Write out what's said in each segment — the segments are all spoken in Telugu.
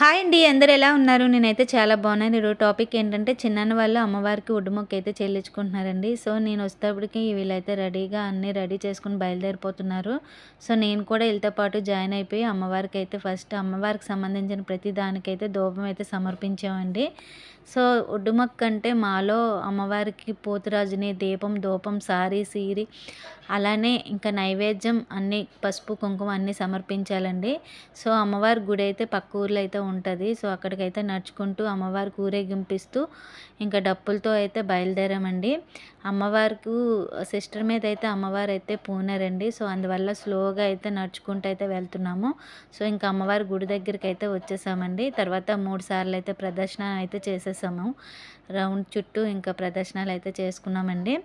హాయ్ అండి అందరు ఎలా ఉన్నారు? నేనైతే చాలా బాగున్నాను. ఈరోజు టాపిక్ ఏంటంటే చిన్నాన్న వాళ్ళు అమ్మవారికి ఉడ్డుమొక్క అయితే చెల్లించుకుంటున్నారండి. సో నేను వచ్చేటప్పటికి వీళ్ళైతే రెడీగా అన్నీ రెడీ చేసుకుని బయలుదేరిపోతున్నారు. సో నేను కూడా వీళ్ళతో పాటు జాయిన్ అయిపోయి అమ్మవారికి అయితే ఫస్ట్ అమ్మవారికి సంబంధించిన ప్రతి దానికైతే ధూపం అయితే సమర్పించామండి. సో ఉడ్డుమొక్క అంటే మాలో అమ్మవారికి పోతురాజుని దీపం ధూపం సారీ సీరి అలానే ఇంకా నైవేద్యం అన్నీ పసుపు కుంకుమ అన్నీ సమర్పించాలండి. సో అమ్మవారి గుడి అయితే పక్క ఊర్లో అయితే ఉంటుంది. సో అక్కడికైతే నడుచుకుంటూ అమ్మవారికి ఊరేగింపిస్తూ ఇంకా డప్పులతో అయితే బయలుదేరామండి. అమ్మవారికి సిస్టర్ మీద అయితే అమ్మవారు అయితే పూనారండి. సో అందువల్ల స్లోగా అయితే నడుచుకుంటూ అయితే వెళ్తున్నాము. సో ఇంకా అమ్మవారి గుడి దగ్గరికి అయితే వచ్చేసామండి. తర్వాత మూడు సార్లు అయితే ప్రదర్శన అయితే చేసేసాము. రౌండ్ చుట్టూ ఇంకా ప్రదర్శనలు అయితే చేసుకున్నామండి.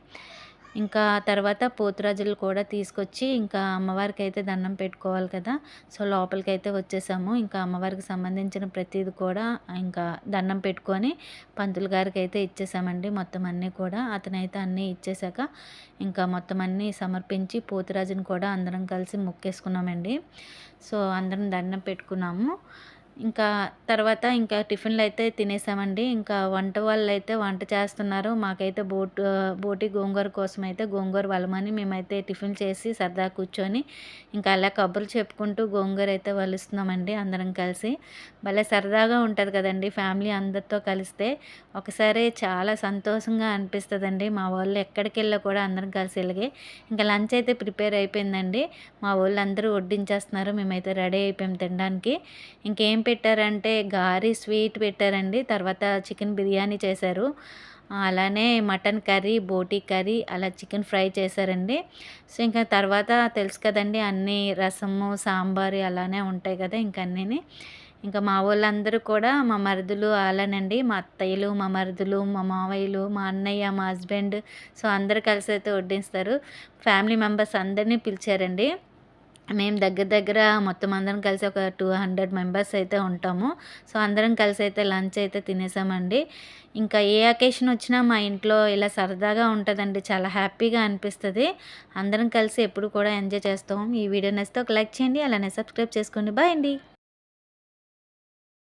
ఇంకా తర్వాత పోతురాజులు కూడా తీసుకొచ్చి ఇంకా అమ్మవారికి అయితే దండం పెట్టుకోవాలి కదా. సో లోపలికి అయితే వచ్చేసాము. ఇంకా అమ్మవారికి సంబంధించిన ప్రతిది కూడా ఇంకా దండం పెట్టుకొని పంతులు గారికి అయితే ఇచ్చేసామండి. మొత్తం అన్నీ కూడా అతనైతే అన్నీ ఇచ్చేసాక ఇంకా మొత్తం అన్నీ సమర్పించి పోతురాజుని కూడా అందరం కలిసి మొక్కేసుకున్నామండి. సో అందరం దండం పెట్టుకున్నాము. ఇంకా తర్వాత ఇంకా టిఫిన్లు అయితే తినేసామండి. ఇంకా వంట వాళ్ళు అయితే వంట చేస్తున్నారు. మాకైతే బోట్ బోటి గోంగూర కోసం అయితే గోంగూర వలమని మేమైతే టిఫిన్ చేసి సరదా కూర్చొని ఇంకా అలా కబుర్లు చెప్పుకుంటూ గోంగూర అయితే వలుస్తున్నామండి అందరం కలిసి. భలే సరదాగా ఉంటుంది కదండి ఫ్యామిలీ అందరితో కలిస్తే. ఒకసారి చాలా సంతోషంగా అనిపిస్తుందండి. మా వాళ్ళు ఎక్కడికి వెళ్ళా కూడా అందరం కలిసి వెళ్ళి ఇంకా లంచ్ అయితే ప్రిపేర్ అయిపోయిందండి. మా వాళ్ళు అందరూ వడ్డించేస్తున్నారు. మేమైతే రెడీ అయిపోయాం తినడానికి. ఇంకేం పెట్టారంటే గారి స్వీట్ పెట్టారండి. తర్వాత చికెన్ బిర్యానీ చేశారు. అలానే మటన్ కర్రీ బోటీ కర్రీ అలా చికెన్ ఫ్రై చేశారండి. సో ఇంకా తర్వాత తెలుసు కదండి అన్నీ రసము సాంబారు అలానే ఉంటాయి కదా ఇంక అన్నీ ఇంకా మా వాళ్ళందరూ కూడా మా మరుదులు అలానండి. మా అత్తయ్యలు మా మరుదులు మా మావయ్యలు మా అన్నయ్య మా హస్బెండ్ సో అందరు కలిసి అయితే వడ్డిస్తారు ఫ్యామిలీ మెంబర్స్ అందరినీ పిలిచారండి. మేము దగ్గర దగ్గర మొత్తం అందరం కలిసి ఒక టూ హండ్రెడ్ మెంబర్స్ అయితే ఉంటాము. సో అందరం కలిసి అయితే లంచ్ అయితే తినేసామండి. ఇంకా ఏ అకేషన్ వచ్చినా మా ఇంట్లో ఇలా సరదాగా ఉంటుందండి. చాలా హ్యాపీగా అనిపిస్తుంది. అందరం కలిసి ఎప్పుడు కూడా ఎంజాయ్ చేస్తాం. ఈ వీడియో నచ్చితే ఒక లైక్ చేయండి. అలానే సబ్స్క్రైబ్ చేసుకోండి. బాయ్ అండి.